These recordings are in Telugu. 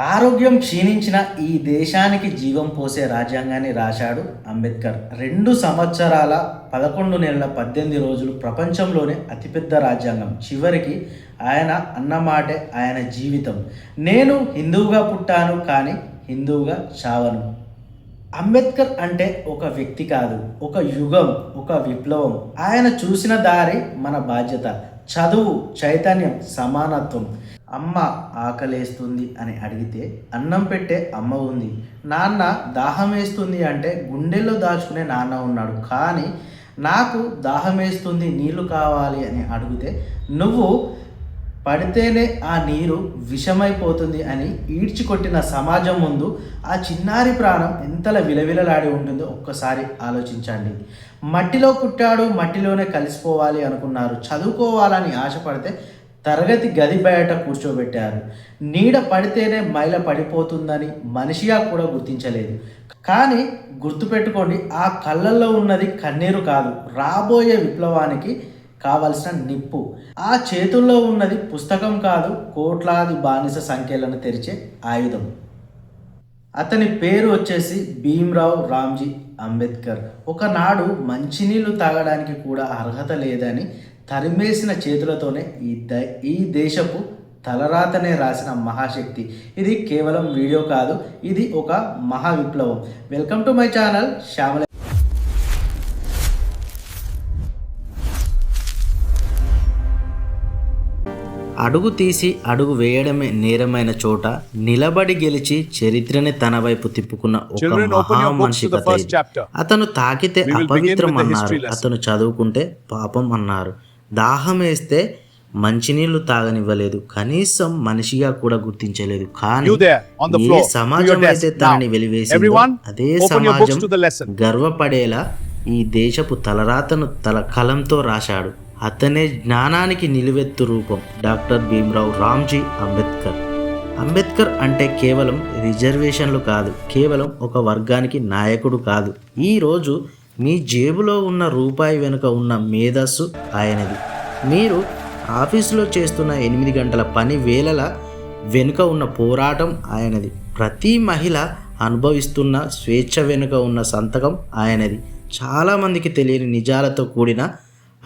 ఆరోగ్యం క్షీణించిన ఈ దేశానికి జీవం పోసే రాజ్యాంగాన్ని రాశాడు అంబేద్కర్. రెండు సంవత్సరాల పదకొండు నెలల పద్దెనిమిది రోజులు ప్రపంచంలోనే అతిపెద్ద రాజ్యాంగం. చివరికి ఆయన అన్నమాటే ఆయన జీవితం. నేను హిందువుగా పుట్టాను కానీ హిందువుగా చావను. అంబేద్కర్ అంటే ఒక వ్యక్తి కాదు ఒక యుగం ఒక విప్లవం. ఆయన చూసిన దారి మన బాధ్యత. చదువు చైతన్యం సమానత్వం. అమ్మ ఆకలేస్తుంది అని అడిగితే అన్నం పెట్టే అమ్మ ఉంది. నాన్న దాహం వేస్తుంది అంటే గుండెల్లో దాచుకునే నాన్న ఉన్నాడు. కానీ నాకు దాహం వేస్తుంది నీళ్ళు కావాలి అని అడిగితే నువ్వు పడితేనే ఆ నీరు విషమైపోతుంది అని ఈడ్చికొట్టిన సమాజం ముందు ఆ చిన్నారి ప్రాణం ఎంతలా విలవిలలాడి ఉంటుందో ఒక్కసారి ఆలోచించండి. మట్టిలో పుట్టాడు మట్టిలోనే కలిసిపోవాలి అనుకున్నారు. చదువుకోవాలని ఆశపడితే తరగతి గది బయట కూర్చోబెట్టారు. నీడ పడితేనే మైల పడిపోతుందని మనిషిగా కూడా గుర్తించలేదు. కానీ గుర్తుపెట్టుకోండి ఆ కళ్ళల్లో ఉన్నది కన్నీరు కాదు. రాబోయే విప్లవానికి కావలసిన నిప్పు. ఆ చేతుల్లో ఉన్నది పుస్తకం కాదు కోట్లాది బానిస సంఖ్యలను తెరిచే ఆయుధం. అతని పేరు వచ్చేసి భీమ్రావ్ రామ్జీ అంబేద్కర్. ఒకనాడు మంచినీళ్ళు తాగడానికి కూడా అర్హత లేదని తరిమేసిన చేతులతోనే ఈ ద ఈ దేశపు తలరాతనే రాసిన మహాశక్తి. ఇది కేవలం వీడియో కాదు ఇది ఒక మహా విప్లవం welcome to my channel Shyamala అడుగు తీసి అడుగు వేయడమే నేరమైన చోట నిలబడి గెలిచి చరిత్రని తన వైపు తిప్పుకున్న ఒక మహామనిషి కథ. అతను తాకితే అపవిత్రం అన్నారు. అతను చదువుకుంటే పాపం అన్నారు. దాహం వేస్తే మంచినీళ్ళు తాగనివ్వలేదు. కనీసం మనిషిగా కూడా గుర్తించలేదు. కానీ ఏ సమాజం. అయితే తనని వెలివేసిందో everyone, అదే సమాజం. గర్వపడేలా ఈ దేశపు తలరాతను తల కలంతో రాశాడు. అతనే జ్ఞానానికి నిలువెత్తు రూపం. డాక్టర్ భీమ్రావ్ రామ్జీ అంబేద్కర్. అంబేద్కర్ అంటే కేవలం రిజర్వేషన్లు కాదు. కేవలం ఒక వర్గానికి నాయకుడు కాదు. ఈ రోజు మీ జేబులో ఉన్న రూపాయి వెనుక ఉన్న మేధస్సు ఆయనది. మీరు ఆఫీసులో చేస్తున్న ఎనిమిది గంటల పని వేళల వెనుక ఉన్న పోరాటం ఆయనది. ప్రతి మహిళ అనుభవిస్తున్న స్వేచ్ఛ వెనుక ఉన్న సంతకం ఆయనది. చాలామందికి తెలియని నిజాలతో కూడిన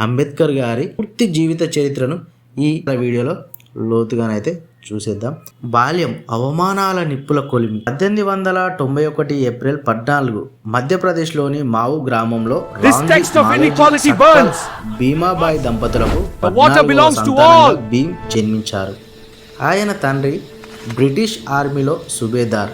అంబేద్కర్ గారి పూర్తి జీవిత చరిత్రను ఈ వీడియోలో లోతుగానైతే చూసేద్దాం. బాల్యం అవమానాల నిప్పుల కొలిమి. పద్దెనిమిది వందల తొంభై ఒకటి ఏప్రిల్ పద్నాలుగు మధ్యప్రదేశ్లోని మావు గ్రామంలో. భీమాబాయి దంపతులకు. భీమ్ జన్మించారు. ఆయన తండ్రి బ్రిటిష్ ఆర్మీలో సుబేదార్.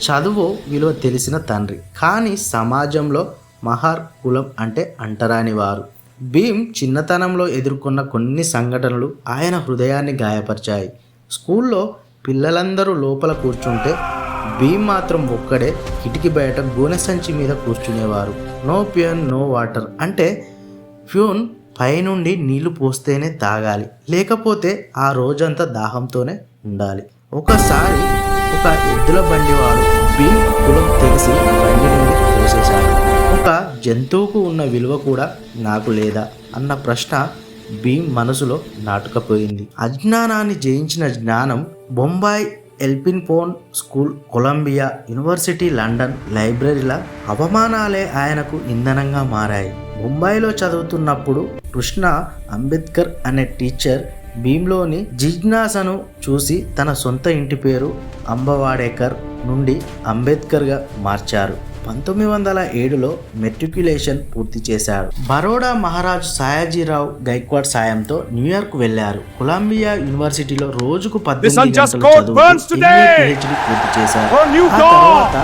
చదువు విలువ తెలిసిన తండ్రి. కానీ సమాజంలో మహార్ కులం అంటే అంటరాని వారు. భీమ్ చిన్నతనంలో ఎదుర్కొన్న కొన్ని సంఘటనలు ఆయన హృదయాన్ని గాయపరిచాయి. స్కూల్లో పిల్లలందరూ లోపల కూర్చుంటే భీమ్ మాత్రం ఒక్కడే కిటికీ బయట గోనె సంచి మీద కూర్చునేవారు. నో ప్యూన్ నో వాటర్ అంటే ప్యూన్ పైనుండి నీళ్ళు పోస్తేనే తాగాలి. లేకపోతే ఆ రోజంతా దాహంతోనే ఉండాలి. ఒకసారి ఒక ఎద్దుల బండివాడు భీమ్ కులం తెలిసి బండి నుండి పోసేశాడు. ఒక జంతువుకు ఉన్న విలువ కూడా నాకు లేదా? అన్న ప్రశ్న భీమ్ మనసులో నాటుకపోయింది. అజ్ఞానాన్ని జయించిన జ్ఞానం Bombay Elphinstone school Columbia university London లైబ్రరీల అవమానాలే ఆయనకు ఇంధనంగా మారాయి. ముంబైలో చదువుతున్నప్పుడు కృష్ణ అంబేద్కర్ అనే టీచర్ భీమ్లోని జిజ్ఞాసను చూసి తన సొంత ఇంటి పేరు అంబవాడేకర్ నుండి అంబేద్కర్గా మార్చారు. పంతొమ్మిది వందల ఏడులో మెట్రిక్యులేషన్ పూర్తి చేశాడు బరోడా మహారాజ్ సాయాజీరావు గైక్వాడ్ సాయంతో న్యూయార్క్ వెళ్ళారు కొలంబియా యూనివర్సిటీలో రోజుకు పద్దెనిమిది గంటలు పూర్తి చేశారు. New ఆ! తర్వాత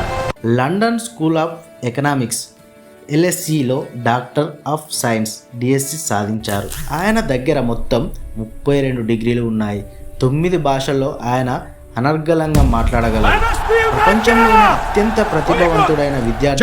లండన్ స్కూల్ ఆఫ్ ఎకనామిక్స్ ఎల్ఎస్సిలో డాక్టర్ ఆఫ్ సైన్స్ డిఎస్సి సాధించారు. ఆయన దగ్గర మొత్తం ముప్పై రెండు డిగ్రీలు ఉన్నాయి. తొమ్మిది భాషల్లో ఆయన అనర్గళంగా మాట్లాడగలరు ప్రపంచంలోనే అత్యంత ప్రతిభావంతుడైన విద్యార్థి.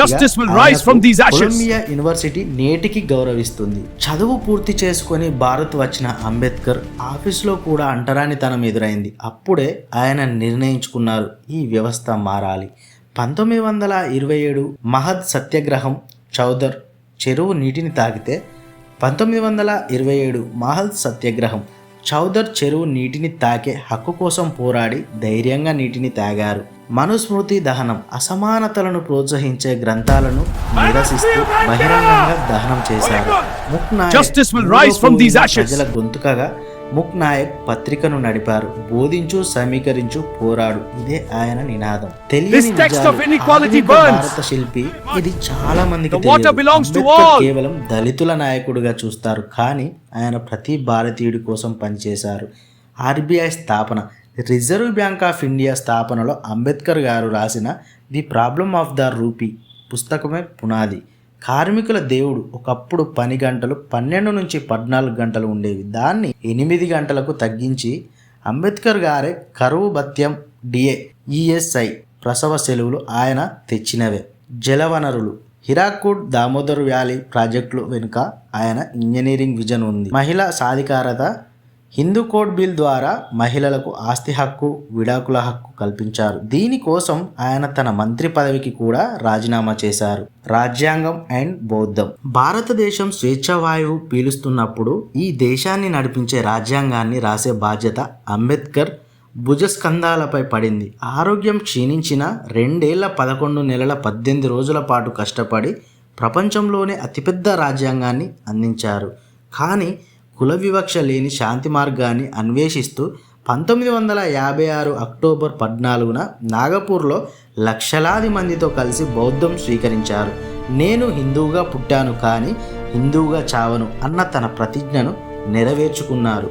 కొలంబియా యూనివర్సిటీ నేటికి గౌరవిస్తుంది. చదువు పూర్తి చేసుకొని భారత్ వచ్చిన అంబేద్కర్ ఆఫీసులో కూడా అంటరానితనం ఎదురైంది. అప్పుడే ఆయన నిర్ణయించుకున్నారు ఈ వ్యవస్థ మారాలి. పంతొమ్మిది వందల ఇరవై ఏడు మహద్ సత్యాగ్రహం చౌదర్ చెరువు నీటిని తాగితే పంతొమ్మిది వందల ఇరవై ఏడు మహల్ సత్యాగ్రహం చౌదర్ చెరువు నీటిని తాకే హక్కు కోసం పోరాడి ధైర్యంగా నీటిని తాగారు మనుస్మృతి దహనం అసమానతలను ప్రోత్సహించే గ్రంథాలను నిరసిస్తూ బహిరంగంగా దహనం చేశారు. ప్రజల గొంతుకగా ముక్ నాయక్ పత్రికను నడిపారు. బోధించు సమీకరించు పోరాడు. ఇదే ఆయన నినాదం. తెలియని. భారత శిల్పి ఇది చాలా మందికి. కేవలం దళితుల నాయకుడిగా చూస్తారు. కానీ ఆయన ప్రతి భారతీయుడి కోసం పనిచేశారు. ఆర్బీఐ స్థాపన. రిజర్వ్ బ్యాంక్ ఆఫ్ ఇండియా స్థాపనలో అంబేద్కర్ గారు రాసిన the problem of the rupee పుస్తకమే పునాది. కార్మికుల దేవుడు ఒకప్పుడు పని గంటలు పన్నెండు నుంచి పద్నాలుగు గంటలు ఉండేవి. దాన్ని ఎనిమిది గంటలకు తగ్గించి అంబేద్కర్ గారే కరువు భత్యం డిఏ ఈఎస్ఐ ప్రసవ సెలవులు ఆయన తెచ్చినవే. జలవనరులు హిరాకూడ్ దామోదర్ వ్యాలీ ప్రాజెక్టులు వెనుక ఆయన ఇంజనీరింగ్ విజన్ ఉంది. మహిళా సాధికారత హిందూ కోడ్ బిల్ ద్వారా మహిళలకు ఆస్తి హక్కు విడాకుల హక్కు కల్పించారు. దీనికోసం ఆయన తన మంత్రి పదవికి కూడా రాజీనామా చేశారు. రాజ్యాంగం అండ్ బౌద్ధం. భారతదేశం స్వేచ్ఛ వాయువు పీలుస్తున్నప్పుడు ఈ దేశాన్ని నడిపించే రాజ్యాంగాన్ని రాసే బాధ్యత అంబేద్కర్ భుజస్కంధాలపై పడింది. ఆరోగ్యం క్షీణించిన రెండేళ్ళ పదకొండు నెలల పద్దెనిమిది రోజుల పాటు కష్టపడి ప్రపంచంలోనే అతిపెద్ద రాజ్యాంగాన్ని అందించారు. కానీ కుల వివక్ష లేని శాంతి మార్గాన్ని అన్వేషిస్తూ పంతొమ్మిది వందల యాభై ఆరు అక్టోబర్ పద్నాలుగున నాగపూర్లో లక్షలాది మందితో కలిసి బౌద్ధం స్వీకరించారు. నేను హిందువుగా పుట్టాను కానీ హిందువుగా చావను అన్న తన ప్రతిజ్ఞను నెరవేర్చుకున్నారు.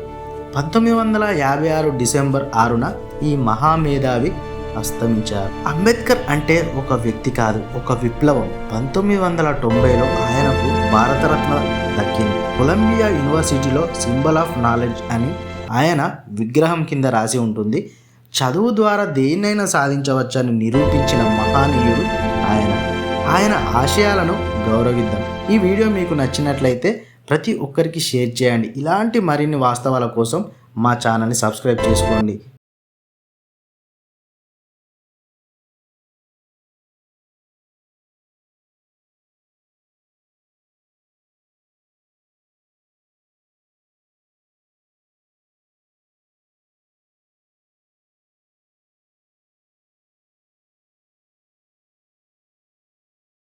పంతొమ్మిది వందల యాభై ఆరు డిసెంబర్ ఆరున ఈ మహామేధావి అస్తమించారు. అంబేద్కర్ అంటే ఒక వ్యక్తి కాదు ఒక విప్లవం. పంతొమ్మిది వందల తొంభైలో ఆయనకు భారతరత్న దక్కింది. కొలంబియా యూనివర్సిటీలో సింబల్ ఆఫ్ నాలెడ్జ్ అని ఆయన విగ్రహం కింద రాసి ఉంటుంది. చదువు ద్వారా దేన్నైనా సాధించవచ్చని నిరూపించిన మహానీయుడు ఆయన. ఆయన ఆశయాలను గౌరవిద్దాం. ఈ వీడియో మీకు నచ్చినట్లయితే ప్రతి ఒక్కరికి షేర్ చేయండి. ఇలాంటి మరిన్ని వాస్తవాల కోసం మా ఛానల్ని సబ్స్క్రైబ్ చేసుకోండి.